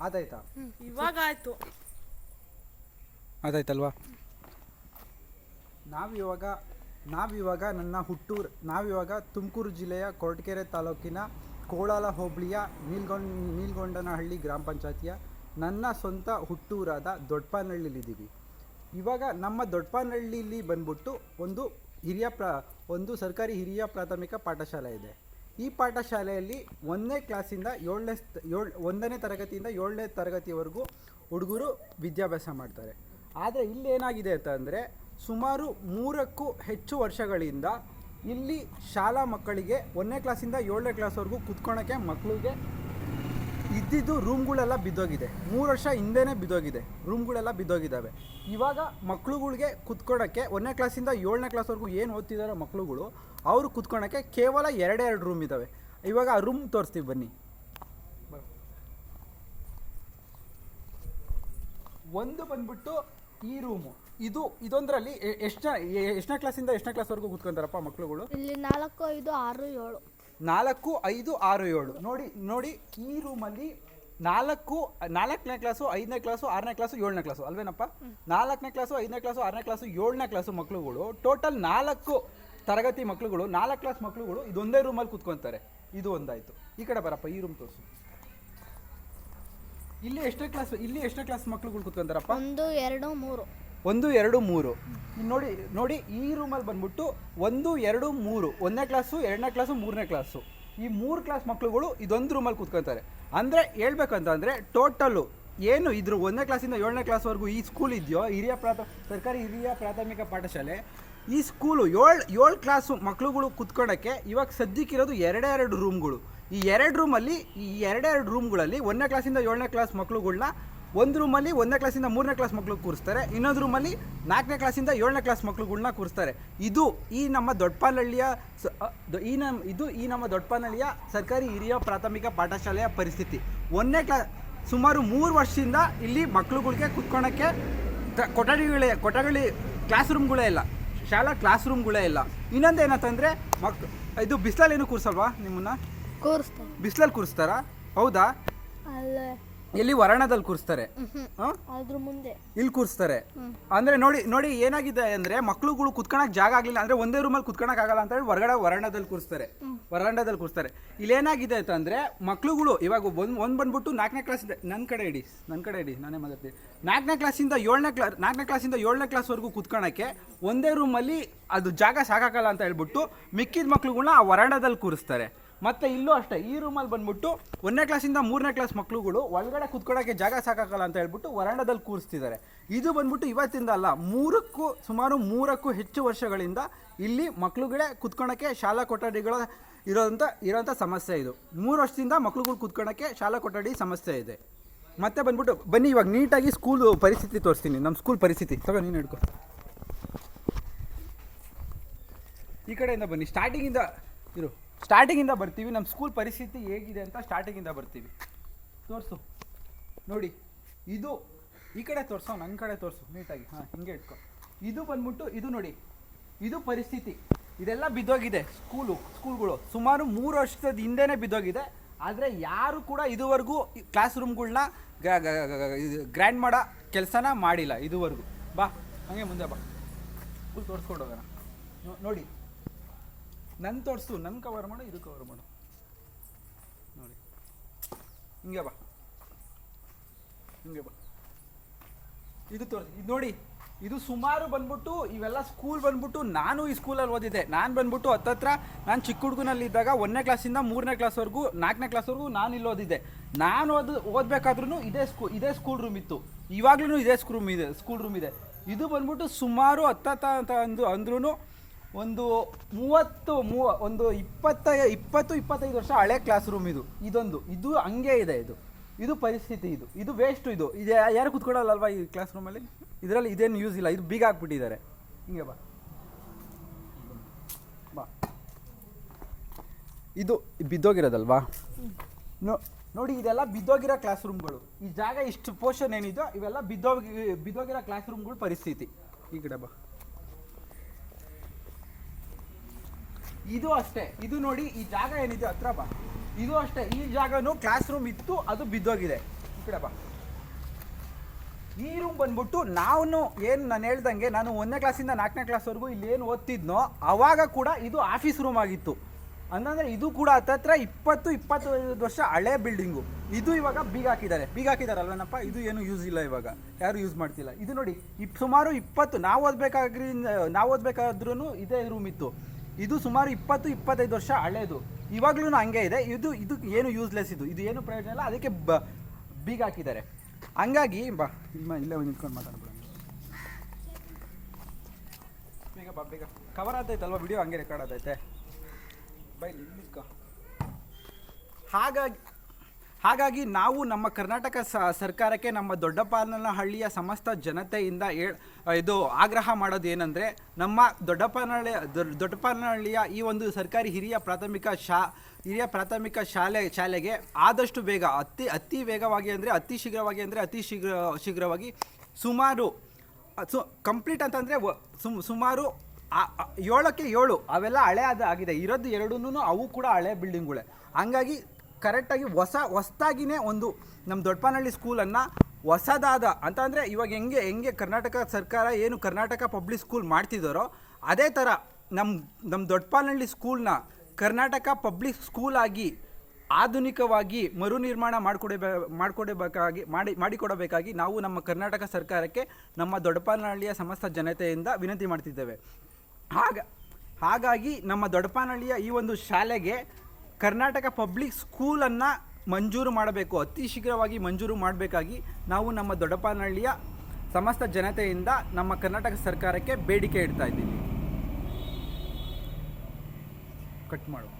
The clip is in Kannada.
ಅದಾಯ್ತಾ ಇವಾಗ ಆಯ್ತು. ಅದಾಯ್ತಲ್ವಾ ನಾವಿವಾಗ ನಾವಿವಾಗ ನನ್ನ ಹುಟ್ಟೂರು ನಾವಿವಾಗ ತುಮಕೂರು ಜಿಲ್ಲೆಯ ಕೊರಟಗೆರೆ ತಾಲೂಕಿನ ಕೋಳಾಲ ಹೋಬಳಿಯ ನೀಲ್ಗೊಂಡ್ ನೀಲ್ಗೊಂಡನಹಳ್ಳಿ ಗ್ರಾಮ ಪಂಚಾಯತಿಯ ನನ್ನ ಸ್ವಂತ ಹುಟ್ಟೂರಾದ ದೊಡ್ಡಪಾನಹಳ್ಳಿಲಿದ್ದೀವಿ ಇವಾಗ ನಮ್ಮ ದೊಡ್ಡಪಾನಹಳ್ಳಿಲಿ ಬಂದ್ಬಿಟ್ಟು ಒಂದು ಹಿರಿಯ ಪ್ರ ಒಂದು ಸರ್ಕಾರಿ ಹಿರಿಯ ಪ್ರಾಥಮಿಕ ಪಾಠಶಾಲೆ ಇದೆ. ಈ ಪಾಠಶಾಲೆಯಲ್ಲಿ ಒಂದನೇ ಕ್ಲಾಸಿಂದ ಏಳನೇ ಏಳು, ಒಂದನೇ ತರಗತಿಯಿಂದ ಏಳನೇ ತರಗತಿವರೆಗೂ ಹುಡುಗರು ವಿದ್ಯಾಭ್ಯಾಸ ಮಾಡ್ತಾರೆ. ಆದರೆ ಇಲ್ಲಿ ಏನಾಗಿದೆ ಅಂತಂದರೆ ಸುಮಾರು ಮೂರಕ್ಕೂ ಹೆಚ್ಚು ವರ್ಷಗಳಿಂದ ಇಲ್ಲಿ ಶಾಲಾ ಮಕ್ಕಳಿಗೆ ಒಂದನೇ ಕ್ಲಾಸಿಂದ ಏಳನೇ ಕ್ಲಾಸ್ವರೆಗೂ ಕುತ್ಕೊಳಕ್ಕೆ ಮಕ್ಕಳಿಗೆ ಇದ್ದಿದ್ದು ರೂಮ್ಗಳೆಲ್ಲ ಬಿದ್ದೋಗಿದೆ. ಮೂರು ವರ್ಷ ಹಿಂದೆನೇ ಬಿದ್ದೋಗಿದೆ. ರೂಮ್ಗಳೆಲ್ಲ ಬಿದ್ದೋಗಿದ್ದಾವೆ. ಇವಾಗ ಮಕ್ಳುಗಳಿಗೆ ಕುತ್ಕೊಳ್ಳೋಕ್ಕೆ ಒಂದನೇ ಕ್ಲಾಸಿಂದ ಏಳನೇ ಕ್ಲಾಸ್ವರೆಗೂ ಏನು ಓದ್ತಿದ್ದಾರೆ ಮಕ್ಳುಗಳು, ಅವರು ಕುತ್ಕೊಳ್ಳೋಕ್ಕೆ ಕೇವಲ ಎರಡೇ ಎರಡು ರೂಮ್ ಇದ್ದಾವೆ ಇವಾಗ ಆ ರೂಮ್ ತೋರಿಸ್ತೀವಿ ಬನ್ನಿ. ಒಂದು ಬಂದ್ಬಿಟ್ಟು ಈ ರೂಮು. ಇದು, ಇದೊಂದರಲ್ಲಿ ಎಷ್ಟು ಎಷ್ಟನೇ ಕ್ಲಾಸಿಂದ ಎಷ್ಟನೇ ಕ್ಲಾಸ್ವರೆಗೂ ಕುತ್ಕೊಂತಾರಪ್ಪ ಮಕ್ಳುಗಳು? ಇಲ್ಲಿ ನಾಲ್ಕು, ಐದು, ಆರು, ಏಳು. ನಾಲ್ಕು, ಐದು, ಆರು, ಏಳು. ನೋಡಿ ನೋಡಿ, ಈ ರೂಮಲ್ಲಿ ನಾಲ್ಕು, ನಾಲ್ಕನೇ ಕ್ಲಾಸು, ಐದನೇ ಕ್ಲಾಸು, ಆರನೇ ಕ್ಲಾಸು, ಏಳನೇ ಕ್ಲಾಸು. ಅಲ್ವೇನಪ್ಪ? ನಾಲ್ಕನೇ ಕ್ಲಾಸು, ಐದನೇ ಕ್ಲಾಸು, ಆರನೇ ಕ್ಲಾಸು, ಏಳನೇ ಕ್ಲಾಸು ಮಕ್ಳುಗಳು, ಟೋಟಲ್ ನಾಲ್ಕು ತರಗತಿ ಮಕ್ಳುಗಳು, ನಾಲ್ಕು ಕ್ಲಾಸ್ ಮಕ್ಳುಗಳು ಇದೊಂದೇ ರೂಮಲ್ಲಿ ಕುತ್ಕೊತಾರೆ. ಇದು ಒಂದಾಯಿತು. ಈ ಕಡೆ ಬರಪ್ಪ, ಈ ರೂಮ್ ತೋರಿಸು. ಇಲ್ಲಿ ಎಷ್ಟನೇ ಕ್ಲಾಸ್, ಇಲ್ಲಿ ಎಷ್ಟನೇ ಕ್ಲಾಸ್ ಮಕ್ಳುಗಳು ಕೂತ್ಕೊಂತಾರಪ್ಪ? ಒಂದು, ಎರಡು, ಮೂರು. ಒಂದು, ಎರಡು, ಮೂರು. ನೋಡಿ ನೋಡಿ, ಈ ರೂಮಲ್ಲಿ ಬಂದ್ಬಿಟ್ಟು ಒಂದು, ಎರಡು, ಮೂರು. ಒಂದನೇ ಕ್ಲಾಸು ಎರಡನೇ ಕ್ಲಾಸು ಮೂರನೇ ಕ್ಲಾಸು ಈ ಮೂರು ಕ್ಲಾಸ್ ಮಕ್ಕಳುಗಳು ಇದೊಂದು ರೂಮಲ್ಲಿ ಕೂತ್ಕೊತಾರೆ. ಅಂದರೆ ಹೇಳ್ಬೇಕಂತಂದರೆ ಟೋಟಲ್ಲು ಏನು ಇದ್ರ ಒಂದನೇ ಕ್ಲಾಸಿಂದ ಏಳನೇ ಕ್ಲಾಸ್ವರೆಗೂ ಈ ಸ್ಕೂಲ್ ಇದೆಯೋ, ಹಿರಿಯ ಪ್ರಾಥ, ಸರ್ಕಾರಿ ಹಿರಿಯ ಪ್ರಾಥಮಿಕ ಪಾಠಶಾಲೆ, ಈ ಸ್ಕೂಲು ಏಳು ಏಳು ಕ್ಲಾಸು ಮಕ್ಳುಗಳು ಕುತ್ಕೊಳ್ಳೋಕ್ಕೆ ಇವಾಗ ಸದ್ಯಕ್ಕಿರೋದು ಎರಡೇ ಎರಡು ರೂಮ್ಗಳು ಈ ಎರಡು ರೂಮಲ್ಲಿ ಈ ಎರಡೆರಡು ರೂಮ್ಗಳಲ್ಲಿ ಒಂದನೇ ಕ್ಲಾಸಿಂದ ಏಳನೇ ಕ್ಲಾಸ್ ಮಕ್ಳುಗಳ್ನ ಒಂದು ರೂಮಲ್ಲಿ ಒಂದನೇ ಕ್ಲಾಸಿಂದ ಮೂರನೇ ಕ್ಲಾಸ್ ಮಕ್ಳು ಕೂರಿಸ್ತಾರೆ ಇನ್ನೊಂದು ರೂಮಲ್ಲಿ ನಾಲ್ಕನೇ ಕ್ಲಾಸಿಂದ ಏಳನೇ ಕ್ಲಾಸ್ ಮಕ್ಳುಗಳ್ನ ಕೂರಿಸ್ತಾರೆ. ಇದು ಈ ನಮ್ಮ ದೊಡ್ಡಪಾನಹಳ್ಳಿಯ ಸ- ಈ ನಮ್ಮ ಇದು ಈ ನಮ್ಮ ದೊಡ್ಡಪಾನಹಳ್ಳಿಯ ಸರ್ಕಾರಿ ಹಿರಿಯ ಪ್ರಾಥಮಿಕ ಪಾಠಶಾಲೆಯ ಪರಿಸ್ಥಿತಿ. ಒಂದನೇ ಕ್ಲಾ ಸುಮಾರು ಮೂರು ವರ್ಷದಿಂದ ಇಲ್ಲಿ ಮಕ್ಳುಗಳಿಗೆ ಕುತ್ಕೊಳಕ್ಕೆ ತ- ಕೊಠಡಿಗಳೇ ಕೊಠಡಿ ಕ್ಲಾಸ್ ರೂಮ್ಗಳೇ ಇಲ್ಲ ಶಾಲಾ ಕ್ಲಾಸ್ ರೂಮ್ಗಳೇ ಇಲ್ಲ. ಇನ್ನೊಂದು ಏನಂತಂದರೆ ಮಕ್ ಇದು ಬಿಸಿಲಲ್ಲಿ ಏನು ಕೂರಿಸಲ್ವಾ ನಿಮ್ಮನ್ನ? ಕೂರಿಸ್ತಾರೆ. ಬಿಸಿಲಲ್ಲಿ ಕೂರಿಸ್ತಾರಾ? ಹೌದಾ? ಎಲ್ಲಿ ವರಣದಲ್ಲಿ ಕೂರಿಸ್ತಾರೆ? ಅದ್ರ ಮುಂದೆ. ಇಲ್ಲಿ ಕೂರಿಸ್ತಾರೆ. ಅಂದ್ರೆ ನೋಡಿ ನೋಡಿ ಏನಾಗಿದೆ ಅಂದ್ರೆ ಮಕ್ಳುಗಳು ಕುತ್ಕೊಳಕ್ ಜಾಗ ಆಗ್ಲಿಲ್ಲ ಅಂದ್ರೆ ಒಂದೇ ರೂಮಲ್ಲಿ ಕುತ್ಕೊಳಕ್ ಆಗಲ್ಲ ಅಂತ ಹೇಳಿ ಹೊರಗಡೆ ವರಾಂಡದಲ್ಲಿ ಕೂರಿಸ್ತಾರೆ. ವರಾಂಡದಲ್ಲಿ ಕೂರಿಸ್ತಾರೆ. ಇಲ್ಲಿ ಏನಾಗಿದೆ ಅಂತಂದ್ರೆ ಮಕ್ಳುಗಳು ಇವಾಗ ಒಂದ್ ಒಂದ್ ಬಂದ್ಬಿಟ್ಟು ನಾಲ್ಕನೇ ಕ್ಲಾಸ್ ನನ್ನ ಕಡೆ ಇಡಿ ನನ್ನ ಕಡೆ ಇಡಿ ನಾನೇ ಮಾತಾಡ್ತೀನಿ ನಾಲ್ಕನೇ ಕ್ಲಾಸಿಂದ ಏಳನೇ ಕ್ಲಾ ನಾಲ್ಕನೇ ಕ್ಲಾಸಿಂದ ಏಳನೇ ಕ್ಲಾಸ್ವರೆಗೂ ಕುತ್ಕೊಳಕ್ಕೆ ಒಂದೇ ರೂಮಲ್ಲಿ ಅದು ಜಾಗ ಸಾಕಾಗಲ್ಲ ಅಂತ ಹೇಳ್ಬಿಟ್ಟು ಮಿಕ್ಕಿದ ಮಕ್ಳುಗಳನ್ನ ಆ ವರಾಂಡದಲ್ಲಿ ಕೂರಿಸ್ತಾರೆ. ಮತ್ತೆ ಇಲ್ಲೂ ಅಷ್ಟೇ, ಈ ರೂಮಲ್ಲಿ ಬಂದ್ಬಿಟ್ಟು ಒಂದನೇ ಕ್ಲಾಸಿಂದ ಮೂರನೇ ಕ್ಲಾಸ್ ಮಕ್ಳುಗಳು ಒಳಗಡೆ ಕುತ್ಕೊಳ್ಳೋಕ್ಕೆ ಜಾಗ ಸಾಕಾಗಲ್ಲ ಅಂತ ಹೇಳ್ಬಿಟ್ಟು ವರಾಂಡದಲ್ಲಿ ಕೂರಿಸ್ತಿದ್ದಾರೆ. ಇದು ಬಂದ್ಬಿಟ್ಟು ಇವತ್ತಿಂದ ಅಲ್ಲ, ಮೂರಕ್ಕೂ ಸುಮಾರು ಮೂರಕ್ಕೂ ಹೆಚ್ಚು ವರ್ಷಗಳಿಂದ ಇಲ್ಲಿ ಮಕ್ಕಳುಗಳೇ ಕುತ್ಕೊಳ್ಳೋಕ್ಕೆ ಶಾಲಾ ಕೊಠಡಿಗಳ ಇರೋದಂಥ ಇರೋಂಥ ಸಮಸ್ಯೆ ಇದು. ಮೂರು ವರ್ಷದಿಂದ ಮಕ್ಳುಗಳು ಕುತ್ಕೊಳ್ಳೋಕ್ಕೆ ಶಾಲಾ ಕೊಠಡಿ ಸಮಸ್ಯೆ ಇದೆ. ಮತ್ತೆ ಬಂದ್ಬಿಟ್ಟು, ಬನ್ನಿ ಇವಾಗ ನೀಟಾಗಿ ಸ್ಕೂಲ್ ಪರಿಸ್ಥಿತಿ ತೋರಿಸ್ತೀನಿ ನಮ್ಮ ಸ್ಕೂಲ್ ಪರಿಸ್ಥಿತಿ. ತಗೋ, ನೀನು ಹಿಡ್ಕೊ. ಈ ಕಡೆಯಿಂದ ಬನ್ನಿ ಸ್ಟಾರ್ಟಿಂಗಿಂದ ಇರು. ಸ್ಟಾರ್ಟಿಂಗಿಂದ ಬರ್ತೀವಿ. ನಮ್ಮ ಸ್ಕೂಲ್ ಪರಿಸ್ಥಿತಿ ಹೇಗಿದೆ ಅಂತ ಸ್ಟಾರ್ಟಿಂಗಿಂದ ಬರ್ತೀವಿ. ತೋರಿಸು. ನೋಡಿ, ಇದು ಈ ಕಡೆ ತೋರಿಸೋ ನನ್ನ ಕಡೆ ತೋರಿಸು. ನೀಟಾಗಿ ಹಾಂ, ಹಿಂಗೆ ಇಟ್ಕೊ. ಇದು ಬಂದ್ಬಿಟ್ಟು, ಇದು ನೋಡಿ. ಇದು ಪರಿಸ್ಥಿತಿ. ಇದೆಲ್ಲ ಬಿದ್ದೋಗಿದೆ ಸ್ಕೂಲು ಸ್ಕೂಲ್ಗಳು ಸುಮಾರು ಮೂರು ವರ್ಷದ ಹಿಂದೆನೇ ಬಿದ್ದೋಗಿದೆ. ಆದರೆ ಯಾರು ಕೂಡ ಇದುವರೆಗೂ ಕ್ಲಾಸ್ ರೂಮ್ಗಳನ್ನ ಗ್ರ್ಯಾಂಡ್ ಮಾಡೋ ಕೆಲಸನ ಮಾಡಿಲ್ಲ ಇದುವರೆಗೂ. ಬಾ, ಹಾಗೆ ಮುಂದೆ ಬಾ. ಸ್ಕೂಲ್ ತೋರಿಸ್ಕೊಂಡು ಹೋಗೋಣ. ನೋಡಿ. ನನ್ನ ತೋರಿಸು ನನ್ನ ಕವರ್ ಮಾಡು, ಇದು ಕವರ್ ಮಾಡು. ನೋಡಿ. ಹಿಂಗೆ ಬಾ. ಹಿಂಗೆ ಬಾ. ಇದು ತೋರಿಸಿ. ಇದು ನೋಡಿ, ಇದು ಸುಮಾರು ಬಂದ್ಬಿಟ್ಟು, ಇವೆಲ್ಲ ಸ್ಕೂಲ್ ಬಂದ್ಬಿಟ್ಟು ನಾನು ಈ ಸ್ಕೂಲಲ್ಲಿ ಓದಿದ್ದೆ. ನಾನು ಬಂದ್ಬಿಟ್ಟು ಹತ್ತತ್ರ, ನಾನು ಚಿಕ್ಕ ಹುಡುಗನಲ್ಲಿ ಇದ್ದಾಗ ಒಂದನೇ ಕ್ಲಾಸಿಂದ ಮೂರನೇ ಕ್ಲಾಸ್ವರೆಗೂ ನಾಲ್ಕನೇ ಕ್ಲಾಸ್ವರೆಗೂ ನಾನು ಇಲ್ಲಿ ಓದಿದ್ದೆ. ನಾನು ಓದ್ ಓದಬೇಕಾದ್ರೂ ಇದೇ ಸ್ಕೂ, ಇದೇ ಸ್ಕೂಲ್ ರೂಮ್ ಇತ್ತು. ಇವಾಗ್ಲೂ ಇದೇ ಸ್ಕೂಲ್ ರೂಮ್ ಇದೆ ಸ್ಕೂಲ್ ರೂಮ್ ಇದೆ. ಇದು ಬಂದ್ಬಿಟ್ಟು ಸುಮಾರು ಹತ್ತತ್ತ ಅಂತ ಅಂದು ಅಂದ್ರೂ ಒಂದು ಮೂವತ್ತು, ಮೂವ, ಒಂದು ಇಪ್ಪತ್ತ, ಇಪ್ಪತ್ತು, ಇಪ್ಪತ್ತೈದು ವರ್ಷ ಹಳೆ ಕ್ಲಾಸ್ ರೂಮ್ ಇದು. ಇದೊಂದು. ಇದು ಹಂಗೆ ಇದೆ ಇದು. ಇದು ಪರಿಸ್ಥಿತಿ ಇದು. ಇದು ವೇಸ್ಟ್ ಇದು. ಇದು ಯಾರು ಕುತ್ಕೊಳ್ಳಲ್ಲ ಈ ಕ್ಲಾಸ್ ರೂಮಲ್ಲಿ ಇದರಲ್ಲಿ ಇದೇನು ಯೂಸ್ ಇಲ್ಲ. ಇದು ಬೀಗ ಹಾಕ್ಬಿಟ್ಟಿದ್ದಾರೆ ಹಿಂಗೆ ಬಾ. ಬಾ. ಇದು ಬಿದ್ದೋಗಿರೋದಲ್ವಾ? ನೋ ನೋಡಿ, ಇದೆಲ್ಲ ಬಿದ್ದೋಗಿರೋ ಕ್ಲಾಸ್ ರೂಮ್ಗಳು ಈ ಜಾಗ ಇಷ್ಟು ಪೋರ್ಷನ್ ಏನಿದೆಯೋ, ಇವೆಲ್ಲ ಬಿದ್ದೋಗಿ ಬಿದ್ದೋಗಿರೋ ಕ್ಲಾಸ್ ರೂಮ್ಗಳ ಪರಿಸ್ಥಿತಿ. ಈ ಕಡೆ ಬಾ. ಇದು ಅಷ್ಟೇ. ಇದು ನೋಡಿ ಈ ಜಾಗ ಏನಿದೆ ಹತ್ರ ಬಾ. ಇದು ಅಷ್ಟೇ. ಈ ಜಾಗನೂ ಕ್ಲಾಸ್ ರೂಮ್ ಇತ್ತು, ಅದು ಬಿದ್ದೋಗಿದೆ. ಈ ಕಡೆ ಬಾ. ಈ ರೂಮ್ ಬಂದ್ಬಿಟ್ಟು ನಾವು ಏನು ನಾನು ಹೇಳ್ದಂಗೆ, ನಾನು ಒಂದನೇ ಕ್ಲಾಸಿಂದ ನಾಲ್ಕನೇ ಕ್ಲಾಸ್ವರೆಗೂ ಇಲ್ಲಿ ಏನು ಓದ್ತಿದ್ನೋ, ಅವಾಗ ಕೂಡ ಇದು ಆಫೀಸ್ ರೂಮ್ ಆಗಿತ್ತು. ಅಂತಂದರೆ ಇದು ಕೂಡ ಹತ್ತತ್ರ ಇಪ್ಪತ್ತು, ಇಪ್ಪತ್ತೈದು ವರ್ಷ ಹಳೆ ಬಿಲ್ಡಿಂಗು ಇದು ಇವಾಗ ಬೀಗ ಹಾಕಿದ್ದಾರೆ. ಬೀಗ ಹಾಕಿದಾರಲ್ವನಪ್ಪ? ಇದು ಏನು ಯೂಸ್ ಇಲ್ಲ ಇವಾಗ. ಯಾರು ಯೂಸ್ ಮಾಡ್ತಿಲ್ಲ. ಇದು ನೋಡಿ, ಇಪ್ ಸುಮಾರು ಇಪ್ಪತ್ತು, ನಾವು ಓದ್ಬೇಕಾಗ್ರಿ ನಾವು ಓದಬೇಕಾದ್ರೂ ಇದೇ ರೂಮ್ ಇತ್ತು. ಇದು ಸುಮಾರು ಇಪ್ಪತ್ತು, ಇಪ್ಪತ್ತೈದು ವರ್ಷ ಹಳೇದು. ಇವಾಗ್ಲೂ ಹಂಗೆ ಇದೆ. ಇದು ಇದು ಏನು ಯೂಸ್ಲೆಸ್ ಇದು. ಇದು ಏನು ಪ್ರಯೋಜನ ಇಲ್ಲ. ಅದಕ್ಕೆ ಬ, ಬೀಗ ಹಾಕಿದ್ದಾರೆ. ಹಂಗಾಗಿ, ಬಾ ಇಲ್ಲ ಇಲ್ಲೇ ಒಂದು ನಿಂತ್ಕೊಂಡು ಮಾತಾಡ್ಬಿಡ. ಬೇಗ, ಬಾ, ಬೇಗ. ಕವರ್ ಆತೈತಲ್ವ ವಿಡಿಯೋ ಹಂಗೆ ರೆಕಾರ್ಡ್ ಆದೈತೆ ಬೈ ಹಾಗಾಗಿ ಹಾಗಾಗಿ ನಾವು ನಮ್ಮ ಕರ್ನಾಟಕ ಸರ್ಕಾರಕ್ಕೆ ನಮ್ಮ ದೊಡ್ಡಪ್ಪನಹಳ್ಳಿಯ ಸಮಸ್ತ ಜನತೆಯಿಂದ ಇದು ಆಗ್ರಹ ಮಾಡೋದು ಏನಂದರೆ ನಮ್ಮ ದೊಡ್ಡಪ್ಪನಹಳ್ಳಿ ದೊಡ್ಡ- ದೊಡ್ಡಪ್ಪನಹಳ್ಳಿಯ ಈ ಒಂದು ಸರ್ಕಾರಿ ಹಿರಿಯ ಪ್ರಾಥಮಿಕ ಶಾ, ಹಿರಿಯ ಪ್ರಾಥಮಿಕ ಶಾಲೆ, ಶಾಲೆಗೆ ಆದಷ್ಟು ಬೇಗ, ಅತಿ ಅತಿ ವೇಗವಾಗಿ ಅಂದರೆ, ಅತಿ ಶೀಘ್ರವಾಗಿ ಅಂದರೆ, ಅತಿ ಶೀಘ್ರ, ಶೀಘ್ರವಾಗಿ ಸುಮಾರು ಸು, ಕಂಪ್ಲೀಟ್ ಅಂತಂದರೆ ಸುಮ್, ಸುಮಾರು ಏಳಕ್ಕೆ ಏಳು, ಅವೆಲ್ಲ ಹಳೆ ಅದು ಆಗಿದೆ. ಇರೋದು ಎರಡೂ ಅವು ಕೂಡ ಹಳೆ ಬಿಲ್ಡಿಂಗ್ಗಳೇ. ಹಂಗಾಗಿ ಕರೆಕ್ಟಾಗಿ ಹೊಸ, ಹೊಸ್ದಾಗಿನೇ ಒಂದು ನಮ್ಮ ದೊಡ್ಡಪನಹಳ್ಳಿ ಸ್ಕೂಲನ್ನು ಹೊಸದಾದ ಅಂತ ಅಂದರೆ ಇವಾಗ ಹೆಂಗೆ ಹೆಂಗೆ ಕರ್ನಾಟಕ ಸರ್ಕಾರ ಏನು ಕರ್ನಾಟಕ ಪಬ್ಲಿಕ್ ಸ್ಕೂಲ್ ಮಾಡ್ತಿದ್ದಾರೋ ಅದೇ ಥರ ನಮ್ಮ ನಮ್ಮ ದೊಡ್ಡಪನಹಳ್ಳಿ ಸ್ಕೂಲ್ನ ಕರ್ನಾಟಕ ಪಬ್ಲಿಕ್ ಸ್ಕೂಲ್ ಆಗಿ ಆಧುನಿಕವಾಗಿ ಮರು ನಿರ್ಮಾಣ ಮಾಡಿಕೊಡಬೇ ಮಾಡಿಕೊಡಬೇಕಾಗಿ, ಮಾಡಿ, ಮಾಡಿಕೊಡಬೇಕಾಗಿ ನಾವು ನಮ್ಮ ಕರ್ನಾಟಕ ಸರ್ಕಾರಕ್ಕೆ ನಮ್ಮ ದೊಡ್ಡಪನಹಳ್ಳಿಯ ಸಮಸ್ತ ಜನತೆಯಿಂದ ವಿನಂತಿ ಮಾಡ್ತಿದ್ದೇವೆ. ಹಾಗ, ಹಾಗಾಗಿ ನಮ್ಮ ದೊಡ್ಡಪನಹಳ್ಳಿಯ ಈ ಒಂದು ಶಾಲೆಗೆ ಕರ್ನಾಟಕ ಪಬ್ಲಿಕ್ ಸ್ಕೂಲನ್ನು ಮಂಜೂರು ಮಾಡಬೇಕು. ಅತಿ ಶೀಘ್ರವಾಗಿ ಮಂಜೂರು ಮಾಡಬೇಕಾಗಿ ನಾವು ನಮ್ಮ ದೊಡ್ಡಪ್ಪನಹಳ್ಳಿಯ ಸಮಸ್ತ ಜನತೆಯಿಂದ ನಮ್ಮ ಕರ್ನಾಟಕ ಸರ್ಕಾರಕ್ಕೆ ಬೇಡಿಕೆ ಇಡ್ತಾ ಇದ್ದೀವಿ. ಕಟ್ ಮಾಡು.